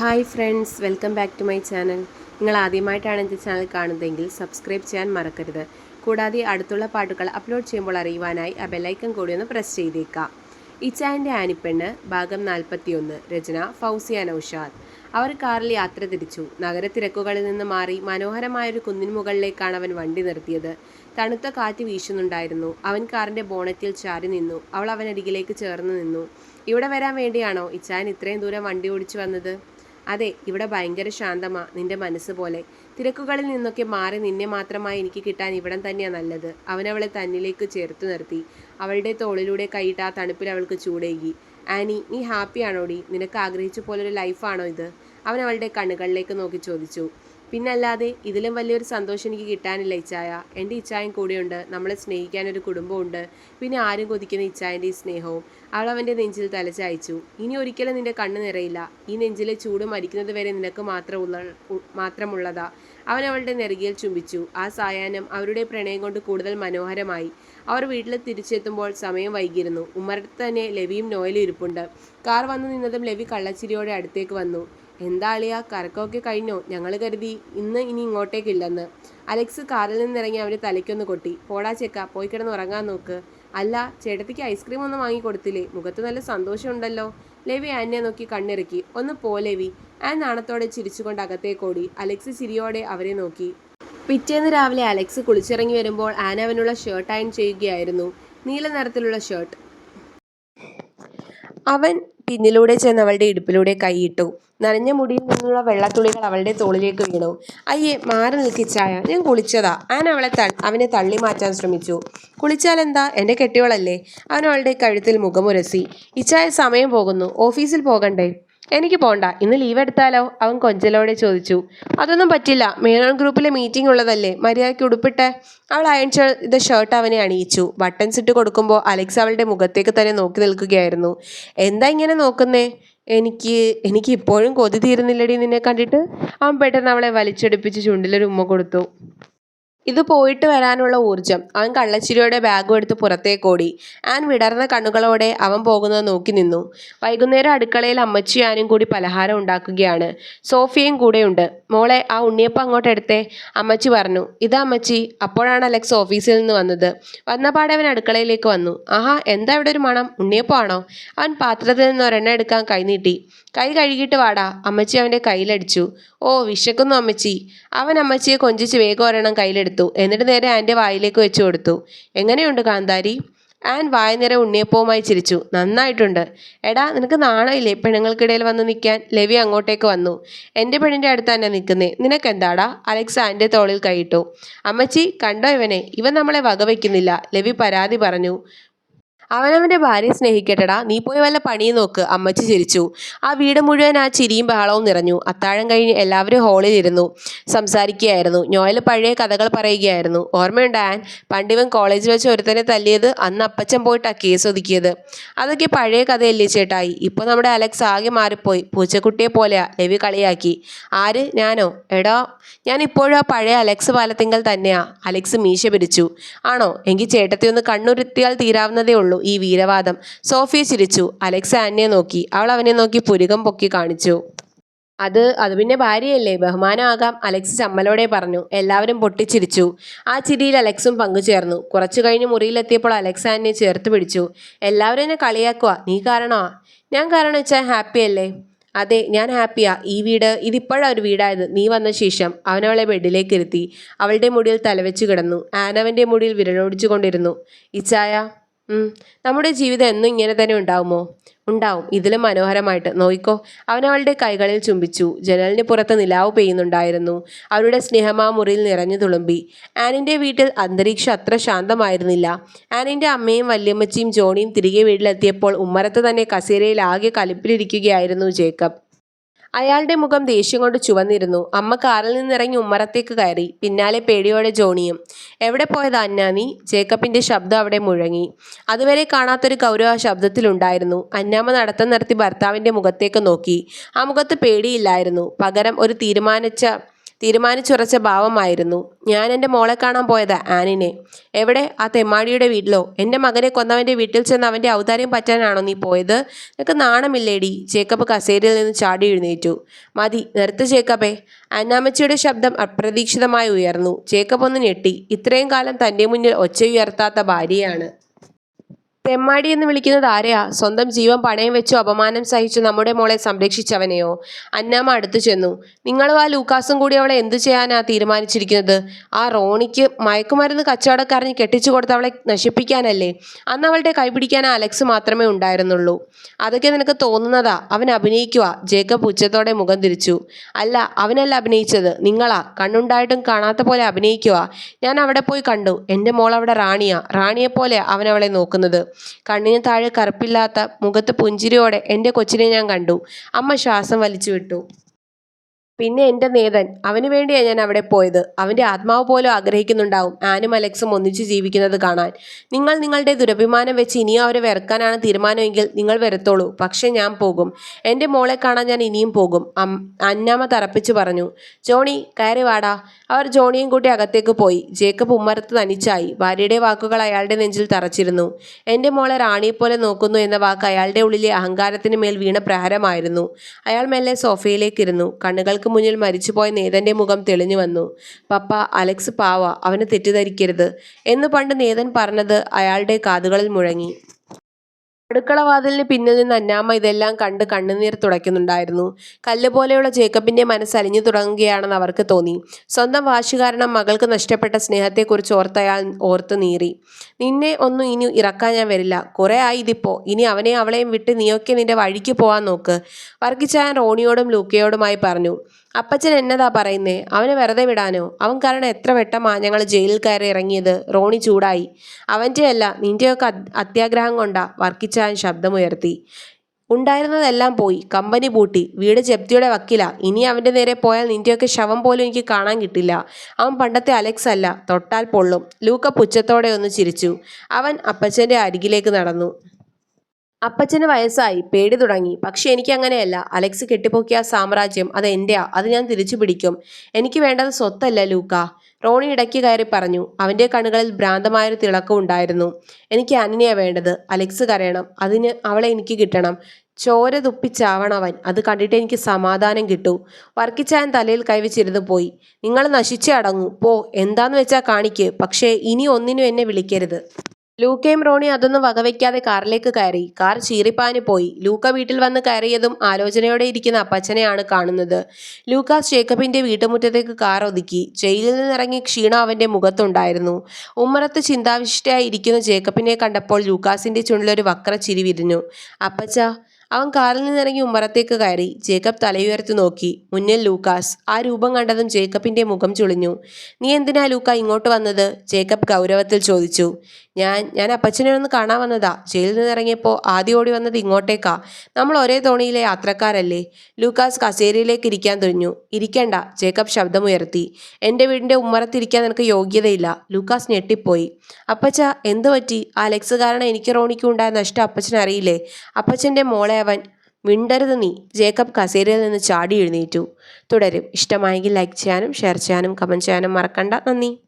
Hi friends welcome back to my channel. നിങ്ങൾ ആദ്യമായിട്ടാണ് എന്റെ ചാനൽ കാണുന്നതെങ്കിൽ സബ്സ്ക്രൈബ് ചെയ്യാൻ മറക്കരുത്. കൂടാതെ അടുത്തുള്ള പാട്ടുകൾ അപ്ലോഡ് ചെയ്യുമ്പോൾ അറിയുവാനായി ആ ബെല്ലൈക്കൺ കൂടി ഒന്ന് പ്രസ് ചെയ്തേക്കാം. ഇച്ചായന്റെ ആനിപ്പെണ്ണ് ഭാഗം നാൽപ്പത്തിയൊന്ന് രചന ഫൗസിയ നൌഷാദ്. അവർ കാറിൽ യാത്ര തിരിച്ചു. നഗരത്തിരക്കുകളിൽ നിന്ന് മാറി മനോഹരമായൊരു കുന്നിൻ മുകളിലേക്കാണ് അവൻ വണ്ടി നിർത്തിയത്. തണുത്ത കാറ്റ് വീശുന്നുണ്ടായിരുന്നു. അവൻ കാറിന്റെ ബോണറ്റിൽ ചാരി നിന്നു. അവൾ അവനരികിലേക്ക് ചേർന്ന് നിന്നു. ഇവിടെ വരാൻ വേണ്ടിയാണോ ഇച്ചായൻ ഇത്രയും ദൂരം വണ്ടി ഓടിച്ചു വന്നത്? അതെ ഇവിടെ ഭയങ്കര ശാന്തമാ നിന്റെ മനസ്സ് പോലെ. തിരക്കുകളിൽ നിന്നൊക്കെ മാറി നിന്നെ മാത്രമായി എനിക്ക് കിട്ടാൻ ഇവിടം തന്നെയാ നല്ലത്. അവനവളെ തന്നിലേക്ക് ചേർത്തു നിർത്തി. അവളുടെ തോളിലൂടെ കൈയിട്ട് ആ തണുപ്പിൽ അവൾക്ക് ചൂടേകി. ആനി നീ ഹാപ്പിയാണോടി? നിനക്ക് ആഗ്രഹിച്ച പോലൊരു ലൈഫാണോ ഇത്? അവൻ അവളുടെ കണ്ണുകളിലേക്ക് നോക്കി ചോദിച്ചു. പിന്നല്ലാതെ ഇതിലും വലിയൊരു സന്തോഷം എനിക്ക് കിട്ടാനില്ല ഇച്ചായ. എന്റെ ഇച്ചായൻ കൂടെയുണ്ട്. നമ്മളെ സ്നേഹിക്കാനൊരു കുടുംബമുണ്ട് പിന്നെ ആരും കൊതിക്കുന്ന ഇച്ചായന്റെ ഈ സ്നേഹവും അവൾ അവന്റെ നെഞ്ചിൽ തലചായ്ച്ചു. ഇനി ഒരിക്കലും നിന്റെ കണ്ണ് നിറയില്ല. ഈ നെഞ്ചിലെ ചൂട് മരിക്കുന്നത് വരെ നിനക്ക് മാത്രമുള്ള മാത്രമുള്ളതാ. അവൻ അവളുടെ നെറുകിയിൽ ചുംബിച്ചു. ആ സായാഹ്നം അവരുടെ പ്രണയം കൊണ്ട് കൂടുതൽ മനോഹരമായി. അവർ വീട്ടിൽ തിരിച്ചെത്തുമ്പോൾ സമയം വൈകിയിരുന്നു. ഉമ്മറത്ത് തന്നെ ലവിയും നോയലും ഇരിപ്പുണ്ട്. കാർ വന്നു നിന്നതും ലവി കള്ളച്ചിരിയോടെ അടുത്തേക്ക് വന്നു. എന്താ അളിയ കറക്കമൊക്കെ കഴിഞ്ഞോ? ഞങ്ങൾ കരുതി ഇന്ന് ഇനി ഇങ്ങോട്ടേക്കില്ലെന്ന് അലക്സ് കാറിൽ നിന്നിറങ്ങി അവന്റെ തലയ്ക്കൊന്ന് കൊട്ടി. പോടാ ചെക്ക പോയി കിടന്ന് ഉറങ്ങാൻ നോക്ക്. അല്ല ചേട്ടത്തിക്ക് ഐസ്ക്രീം ഒന്നും വാങ്ങി കൊടുത്തില്ലേ? മുഖത്ത് നല്ല സന്തോഷമുണ്ടല്ലോ. ലെവി ആനെ നോക്കി കണ്ണിറുക്കി. ഒന്ന് പോ ലെവി. ആൻ നാണത്തോടെ ചിരിച്ചുകൊണ്ട് അകത്തേക്കോടി അലക്സ് ചിരിയോടെ അവരെ നോക്കി. പിറ്റേന്ന് രാവിലെ അലക്സ് കുളിച്ചിറങ്ങി വരുമ്പോൾ ആൻ അവനുള്ള ഷർട്ട് അയൺ ചെയ്യുകയായിരുന്നു. നീല നിറത്തിലുള്ള ഷർട്ട്. അവൻ പിന്നിലൂടെ ചെന്ന് അവളുടെ ഇടുപ്പിലൂടെ കൈയിട്ടു. നനഞ്ഞ മുടിയിൽ നിന്നുള്ള വെള്ളത്തുള്ളികൾ അവളുടെ തോളിലേക്ക് വീണു. അയ്യേ മാറി നിൽക്കിച്ചായ ഞാൻ കുളിച്ചതാ. ആൻ അവളെ അവനെ തള്ളി മാറ്റാൻ ശ്രമിച്ചു. കുളിച്ചാലെന്താ എന്റെ കെട്ടിയോളല്ലേ. അവൻ അവളുടെ കഴുത്തിൽ മുഖമുരസി ഇച്ചായ സമയം പോകുന്നു. ഓഫീസിൽ പോകണ്ടേ? എനിക്ക് പോണ്ട ഇന്ന് ലീവ് എടുത്താലോ? അവൻ കൊഞ്ചലോടെ ചോദിച്ചു. അതൊന്നും പറ്റില്ല മേനോൻ ഗ്രൂപ്പിലെ മീറ്റിംഗ് ഉള്ളതല്ലേ? മര്യാദയ്ക്ക് ഉടുപ്പിട്ട് അവൾ അയൺ ചെയ്ത ഷർട്ട് അവനെ അണിയിച്ചു. ബട്ടൺസ് ഇട്ട് കൊടുക്കുമ്പോൾ അലക്സ് അവളുടെ മുഖത്തേക്ക് തന്നെ നോക്കി നിൽക്കുകയായിരുന്നു. എന്താ ഇങ്ങനെ നോക്കുന്നേ? എനിക്ക് എനിക്ക് ഇപ്പോഴും കൊതി തീരുന്നില്ലടി നിന്നെ കണ്ടിട്ട്. അവൻ പെട്ടെന്ന് അവളെ വലിച്ചെടുപ്പിച്ച് ചുണ്ടിലൊരു ഉമ്മ കൊടുത്തു. ഇത് പോയിട്ട് വരാനുള്ള ഊർജം അവൻ കള്ളച്ചിരിയുടെ ബാഗും എടുത്ത് പുറത്തേക്കോടി ആൻ വിടർന്ന കണ്ണുകളോടെ അവൻ പോകുന്നത് നോക്കി നിന്നു. വൈകുന്നേരം അടുക്കളയിൽ അമ്മച്ചി ആനും കൂടി പലഹാരം ഉണ്ടാക്കുകയാണ്. സോഫിയയും കൂടെയുണ്ട്. മോളെ ആ ഉണ്ണിയപ്പം അങ്ങോട്ട് എടുത്തേ. അമ്മച്ചി പറഞ്ഞു ഇതാ അമ്മച്ചി അപ്പോഴാണ് അലക്സ് ഓഫീസിൽ നിന്ന് വന്നത്. വന്നപാടെ അവൻ അടുക്കളയിലേക്ക് വന്നു. ആഹാ എന്താ ഇവിടെ ഒരു മണം? ഉണ്ണിയപ്പമാണോ അവൻ പാത്രത്തിൽ നിന്ന് ഒരെണ്ണ എടുക്കാൻ കൈനീട്ടി കൈ കഴുകിയിട്ട് വാടാ. അമ്മച്ചി അവന്റെ കയ്യിലടിച്ചു. ഓ വിശക്കുന്നു അമ്മച്ചി. അവൻ അമ്മച്ചിയെ കൊഞ്ചിച്ച് വേഗം ഒരെണ്ണം കയ്യിലെടുത്തു. എന്നിട്ട് നേരെ ആന്റെ വായിലേക്ക് വെച്ചു കൊടുത്തു. എങ്ങനെയുണ്ട് കാന്താരി? ആൻ വായ നേരെ ഉണ്ണിയപ്പവുമായി ചിരിച്ചു. നന്നായിട്ടുണ്ട്. എടാ നിനക്ക് നാണമില്ലേ പെണ്ണുങ്ങൾക്കിടയിൽ വന്ന് നിൽക്കാൻ? ലവി അങ്ങോട്ടേക്ക് വന്നു. എന്റെ പെണ്ണിന്റെ അടുത്ത് തന്നെ നിൽക്കുന്നേ. നിനക്കെന്താടാ? അലക്സ് ആന്റെ തോളിൽ കൈയിട്ടു. അമ്മച്ചി കണ്ടോ ഇവനെ? ഇവൻ നമ്മളെ വകവയ്ക്കുന്നില്ല ലവി പരാതി പറഞ്ഞു. അവനവന്റെ ഭാര്യയെ സ്നേഹിക്കട്ടടാ. നീ പോയി വല്ല പണിയും നോക്ക്. അമ്മച്ചി ചിരിച്ചു. ആ വീട് മുഴുവൻ ആ ചിരിയും ബഹളവും നിറഞ്ഞു. അത്താഴം കഴിഞ്ഞ് എല്ലാവരും ഹാളിൽ ഇരുന്നു. സംസാരിക്കുകയായിരുന്നു. നോയൽ പഴയ കഥകൾ പറയുകയായിരുന്നു. ഓർമ്മയുണ്ട് പണ്ടിവൻ കോളേജിൽ വെച്ച് ഒരുത്തനെ തല്ലിയത് അന്ന് അപ്പച്ചൻ പോയിട്ടാ കേസ് ഒതുക്കിയത്. അതൊക്കെ പഴയ കഥയല്ലേ ചേട്ടായി. ഇപ്പോൾ നമ്മുടെ അലക്സ് ആകെ മാറിപ്പോയി. പൂച്ചക്കുട്ടിയെ പോലെയാ ലവി കളിയാക്കി. ആര്? ഞാനോ? എടോ ഞാൻ ഇപ്പോഴും ആ പഴയ അലക്സ് പാലത്തിങ്കൽ തന്നെയാ. അലക്സ് മീശ പിരിച്ചു ആണോ? എങ്കിൽ ചേട്ടത്തി ഒന്ന് കണ്ണുരുത്തിയാൽ തീരാവുന്നതേ ഉള്ളൂ. ഈ വീരവാദം സോഫിയ ചിരിച്ചു. അലക്സ് അന്നെ നോക്കി. അവൾ അവനെ നോക്കി പുരുകം പൊക്കി കാണിച്ചു. അത് അത് പിന്നെ ഭാര്യയല്ലേ? ബഹുമാനമാകാം. അലക്സ് ചമ്മലോടെ പറഞ്ഞു. എല്ലാവരും പൊട്ടിച്ചിരിച്ചു. ആ ചിരിയിൽ അലക്സും പങ്കുചേർന്നു. കുറച്ചു കഴിഞ്ഞ് മുറിയിലെത്തിയപ്പോൾ അലക്സ് ആനെ ചേർത്ത് പിടിച്ചു. എല്ലാവരും എന്നെ കളിയാക്കുക നീ കാരണമാ. ഞാൻ കാരണം വെച്ചാൽ ഹാപ്പി അല്ലേ? അതെ ഞാൻ ഹാപ്പിയാ. ഈ വീട് ഇതിപ്പോഴാ ഒരു വീടായത്. നീ വന്ന ശേഷം അവനവളെ ബെഡിലേക്ക് ഇരുത്തി. അവളുടെ മുടിയിൽ തലവെച്ച് കിടന്നു. ആനവന്റെ മുടിയിൽ വിരലോടിച്ചു കൊണ്ടിരുന്നു ഇച്ചായ നമ്മുടെ ജീവിതം എന്നും ഇങ്ങനെ തന്നെ ഉണ്ടാവുമോ? ഉണ്ടാവും. ഇതിലും മനോഹരമായിട്ട്. നോയിക്കോ. അവനവളുടെ കൈകളിൽ ചുംബിച്ചു. ജനലിന് പുറത്ത് നിലാവ് പെയ്യുന്നുണ്ടായിരുന്നു. അവരുടെ സ്നേഹമാ മുറിയിൽ നിറഞ്ഞു തുളുമ്പി. ആനിന്റെ വീട്ടിൽ അന്തരീക്ഷം അത്ര ശാന്തമായിരുന്നില്ല. ആനിന്റെ അമ്മയും വല്യമ്മച്ചിയും ജോണിയും തിരികെ വീട്ടിലെത്തിയപ്പോൾ ഉമ്മറത്ത് തന്നെ കസേരയിൽ ആകെ കലിപ്പിലിരിക്കുകയായിരുന്നു ജേക്കബ്. അയാളുടെ മുഖം ദേഷ്യം കൊണ്ട് ചുവന്നിരുന്നു. അമ്മ കാറിൽ നിന്നിറങ്ങി ഉമ്മറത്തേക്ക് കയറി. പിന്നാലെ പേടിയോടെ ജോണിയും എവിടെ പോയത് അന്നാനി ജേക്കബിന്റെ ശബ്ദം അവിടെ മുഴങ്ങി. അതുവരെ കാണാത്തൊരു ഗൗരവ ശബ്ദത്തിലുണ്ടായിരുന്നു അന്നാമ്മ നടത്തം നടത്തി ഭർത്താവിന്റെ മുഖത്തേക്ക് നോക്കി. ആ മുഖത്ത് പേടിയില്ലായിരുന്നു. പകരം ഒരു തീരുമാനിച്ച തീരുമാനിച്ചുറച്ച ഭാവമായിരുന്നു. ഞാൻ എന്റെ മോളെ കാണാൻ പോയത് ആനിനെ. എവിടെ? ആ തെമ്മാടിയുടെ വീട്ടിലോ? എന്റെ മകനെ കൊന്നവന്റെ വീട്ടിൽ ചെന്ന് അവന്റെ ഔദാര്യം പറ്റാനാണോ നീ പോയത്? നിനക്ക് നാണമില്ലേടി? ജേക്കബ് കസേരയിൽ നിന്ന് ചാടി എഴുന്നേറ്റു. മതി നിർത്ത് ജേക്കബേ. അന്നാമച്ചിയുടെ ശബ്ദം അപ്രതീക്ഷിതമായി ഉയർന്നു. ജേക്കബ് ഒന്ന് ഞെട്ടി. ഇത്രയും കാലം തന്റെ മുന്നിൽ ഒച്ചയുയർത്താത്ത ഭാര്യയാണ്. തെമ്മാടി എന്ന് വിളിക്കുന്നത് ആരെയാ? സ്വന്തം ജീവൻ പണയം വെച്ചു അപമാനം സഹിച്ചു നമ്മുടെ മോളെ സംരക്ഷിച്ചവനെയോ? അന്നാമ്മ അടുത്തു ചെന്നു. നിങ്ങളും ആ ലൂക്കാസും കൂടി അവളെ എന്തു ചെയ്യാനാ തീരുമാനിച്ചിരിക്കുന്നത്? ആ റോണിക്ക് മയക്കുമരുന്ന് കച്ചവടക്കാരന് കെട്ടിച്ചു കൊടുത്ത് അവളെ നശിപ്പിക്കാനല്ലേ? അന്ന് അവളുടെ കൈപിടിക്കാൻ അലക്സ് മാത്രമേ ഉണ്ടായിരുന്നുള്ളൂ. അതൊക്കെ നിനക്ക് തോന്നുന്നതാ? അവൻ അഭിനയിക്കുക ജേക്കബ് ഉച്ചത്തോടെ മുഖം തിരിച്ചു. അല്ല അവനല്ല അഭിനയിച്ചത്. നിങ്ങളാ. കണ്ണുണ്ടായിട്ടും കാണാത്ത പോലെ അഭിനയിക്കുക ഞാൻ അവിടെ പോയി കണ്ടു. എന്റെ മോൾ അവിടെ റാണിയാ. റാണിയെപ്പോലെ അവൻ അവളെ നോക്കുന്നത്. കണ്ണിന് താഴെ കറുപ്പില്ലാത്ത മുഖത്ത് പുഞ്ചിരിയോടെ എന്റെ കൊച്ചിനെ ഞാൻ കണ്ടു. അമ്മ ശ്വാസം വലിച്ചു വിട്ടു. പിന്നെ എന്റെ നേതൻ അവന് വേണ്ടിയാണ് ഞാൻ അവിടെ പോയത്. അവന്റെ ആത്മാവ് പോലും ആഗ്രഹിക്കുന്നുണ്ടാവും ആനും അലക്സും ഒന്നിച്ചു ജീവിക്കുന്നത് കാണാൻ. നിങ്ങൾ നിങ്ങളുടെ ദുരഭിമാനം വെച്ച് ഇനിയും അവരെ വെറുക്കാനാണ് തീരുമാനമെങ്കിൽ നിങ്ങൾ വരത്തോളൂ. പക്ഷേ ഞാൻ പോകും. എന്റെ മോളെ കാണാൻ ഞാൻ ഇനിയും പോകും. അന്നാമ തറപ്പിച്ചു പറഞ്ഞു ജോണി കയറി വാടാ. അവർ ജോണിയും കൂട്ടി അകത്തേക്ക് പോയി. ജേക്കബ് ഉമ്മറത്ത് തനിച്ചായി. ഭാര്യയുടെ വാക്കുകൾ അയാളുടെ നെഞ്ചിൽ തറച്ചിരുന്നു. എന്റെ മോളെ റാണിയെപ്പോലെ നോക്കുന്നു എന്ന വാക്ക് അയാളുടെ ഉള്ളിലെ അഹങ്കാരത്തിന് മേൽ വീണ പ്രഹരമായിരുന്നു. അയാൾ മെല്ലെ സോഫയിലേക്കിരുന്നു. കണ്ണുകൾക്ക് മുന്നിൽ മരിച്ചുപോയ നേതന്റെ മുഖം തെളിഞ്ഞു വന്നു. പപ്പ അലക്സ് പാവ അവനെ തെറ്റിദ്ധരിക്കരുത് എന്ന് പണ്ട് നേതൻ പറഞ്ഞത് അയാളുടെ കാതുകളിൽ മുഴങ്ങി. അടുക്കളവാതിലിന് പിന്നിൽ നിന്ന് അന്നാമ്മ ഇതെല്ലാം കണ്ട് കണ്ണുനീർ തുടയ്ക്കുന്നുണ്ടായിരുന്നു. കല്ലുപോലെയുള്ള ജേക്കബിന്റെ മനസ്സ് അലിഞ്ഞു തുടങ്ങുകയാണെന്ന് അവർക്ക് തോന്നി. സ്വന്തം വാശി കാരണം മകൾക്ക് നഷ്ടപ്പെട്ട സ്നേഹത്തെക്കുറിച്ച് ഓർത്ത് അയാൾ ഓർത്ത് നീറി. നിന്നെ ഒന്നും ഇനി ഇറക്കാൻ ഞാൻ വരില്ല. കുറേ ആയി ഇതിപ്പോ. ഇനി അവനെ അവളെയും വിട്ട് നീയൊക്കെ നിന്റെ വഴിക്ക് പോവാൻ നോക്ക്. വർഗിച്ചാൻ റോണിയോടും ലൂക്കയോടുമായി പറഞ്ഞു. അപ്പച്ചൻ എന്നതാ പറയുന്നേ? അവനെ വെറുതെ വിടാനോ? അവൻ കാരണം എത്ര വെട്ടമാ ഞങ്ങൾ ജയിലിൽ കയറി ഇറങ്ങിയത്? റോണി ചൂടായി. അവന്റെ അല്ല നിന്റെയൊക്കെ അത്- അത്യാഗ്രഹം കൊണ്ടാ. വർക്കിച്ചാൻ ശബ്ദമുയർത്തി. ഉണ്ടായിരുന്നതെല്ലാം പോയി. കമ്പനി പൂട്ടി. വീട് ജപ്തിയുടെ വക്കില. ഇനി അവന്റെ നേരെ പോയാൽ നിന്റെയൊക്കെ ശവം പോലും എനിക്ക് കാണാൻ കിട്ടില്ല. അവൻ പണ്ടത്തെ അലക്സ് അല്ല. തൊട്ടാൽ പൊള്ളും. ലൂക്ക പുച്ഛത്തോടെ ഒന്ന് ചിരിച്ചു. അവൻ അപ്പച്ചന്റെ അരികിലേക്ക് നടന്നു. അപ്പച്ചന് വയസ്സായി പേടി തുടങ്ങി. പക്ഷെ എനിക്ക് അങ്ങനെയല്ല അലക്സ് കെട്ടിപ്പൊക്കിയ സാമ്രാജ്യം അത് എന്റെയാ അത് ഞാൻ തിരിച്ചു പിടിക്കും. എനിക്ക് വേണ്ടത് സ്വത്തല്ല ലൂക്ക. റോണി ഇടയ്ക്ക് കയറി പറഞ്ഞു. അവന്റെ കണ്ണുകളിൽ ഭ്രാന്തമായൊരു തിളക്കം ഉണ്ടായിരുന്നു. എനിക്ക് അനിനെയാ വേണ്ടത്. അലക്സ് കരയണം. അതിന് അവളെ എനിക്ക് കിട്ടണം. ചോര തുപ്പിച്ചാവണവൻ അത് കണ്ടിട്ട് എനിക്ക് സമാധാനം കിട്ടൂ. വർക്കിച്ചായൻ തലയിൽ കൈവച്ചിരുന്ന് പോയി. നിങ്ങൾ നശിച്ചേ അടങ്ങൂ. പോ. എന്താന്ന് വെച്ചാൽ കാണിക്ക്. പക്ഷേ ഇനി ഒന്നിനും എന്നെ വിളിക്കരുത്. ലൂക്കയും റോണി അതൊന്നും വകവയ്ക്കാതെ കാറിലേക്ക് കയറി. കാർ ചീറിപ്പാഞ്ഞു പോയി. ലൂക്ക വീട്ടിൽ വന്ന് കയറിയതും ആലോചനയോടെ ഇരിക്കുന്ന അപ്പച്ചനെയാണ് കാണുന്നത്. ലൂക്കാസ് ജേക്കബിന്റെ വീട്ടുമുറ്റത്തേക്ക് കാർ ഒതുക്കി. ജയിലിൽ നിന്നിറങ്ങി ക്ഷീണം അവന്റെ മുഖത്തുണ്ടായിരുന്നു. ഉമ്മറത്ത് ചിന്താവിശിഷ്ടയായി ഇരിക്കുന്ന ജേക്കബിനെ കണ്ടപ്പോൾ ലൂക്കാസിന്റെ ചുണ്ടിലൊരു വക്ര ചിരി വിരിഞ്ഞു. അപ്പച്ച അവൻ കാറിൽ നിന്നിറങ്ങി ഉമ്മറത്തേക്ക് കയറി. ജേക്കബ് തലയുയർത്തി നോക്കി. മുന്നിൽ ലൂക്കാസ്. ആ രൂപം കണ്ടതും ജേക്കബിന്റെ മുഖം ചുളിഞ്ഞു. നീ എന്തിനാ ലൂക്ക ഇങ്ങോട്ട് വന്നത്? ജേക്കബ് ഗൗരവത്തിൽ ചോദിച്ചു. ഞാൻ ഞാൻ അപ്പച്ചനെ ഒന്ന് കാണാൻ വന്നതാ. ജയിലിൽ നിന്ന് ഇറങ്ങിയപ്പോൾ ആദ്യം ഓടി വന്നത് ഇങ്ങോട്ടേക്കാ. നമ്മൾ ഒരേ തോണിയിലെ യാത്രക്കാരല്ലേ. ലൂക്കാസ് കസേരയിലേക്ക് ഇരിക്കാൻ തുനിഞ്ഞു. ഇരിക്കണ്ട ജേക്കബ് ശബ്ദമുയർത്തി. എന്റെ വീടിന്റെ ഉമ്മറത്തിരിക്കാൻ നിനക്ക് യോഗ്യതയില്ല. ലൂക്കാസ് ഞെട്ടിപ്പോയി. അപ്പച്ച എന്തു പറ്റി? അലക്സ് കാരണം എനിക്ക് റോണിക്കും ഉണ്ടായ നഷ്ടം അപ്പച്ചൻ അറിയില്ലേ? അപ്പച്ചന്റെ മോളെ അവൻ മിണ്ടരുത് നീ. ജേക്കബ് കസേരയിൽ നിന്ന് ചാടി എഴുന്നേറ്റു. തുടരും. ഇഷ്ടമായെങ്കിൽ ലൈക്ക് ചെയ്യാനും ഷെയർ ചെയ്യാനും കമന്റ് ചെയ്യാനും മറക്കണ്ട. നന്ദി.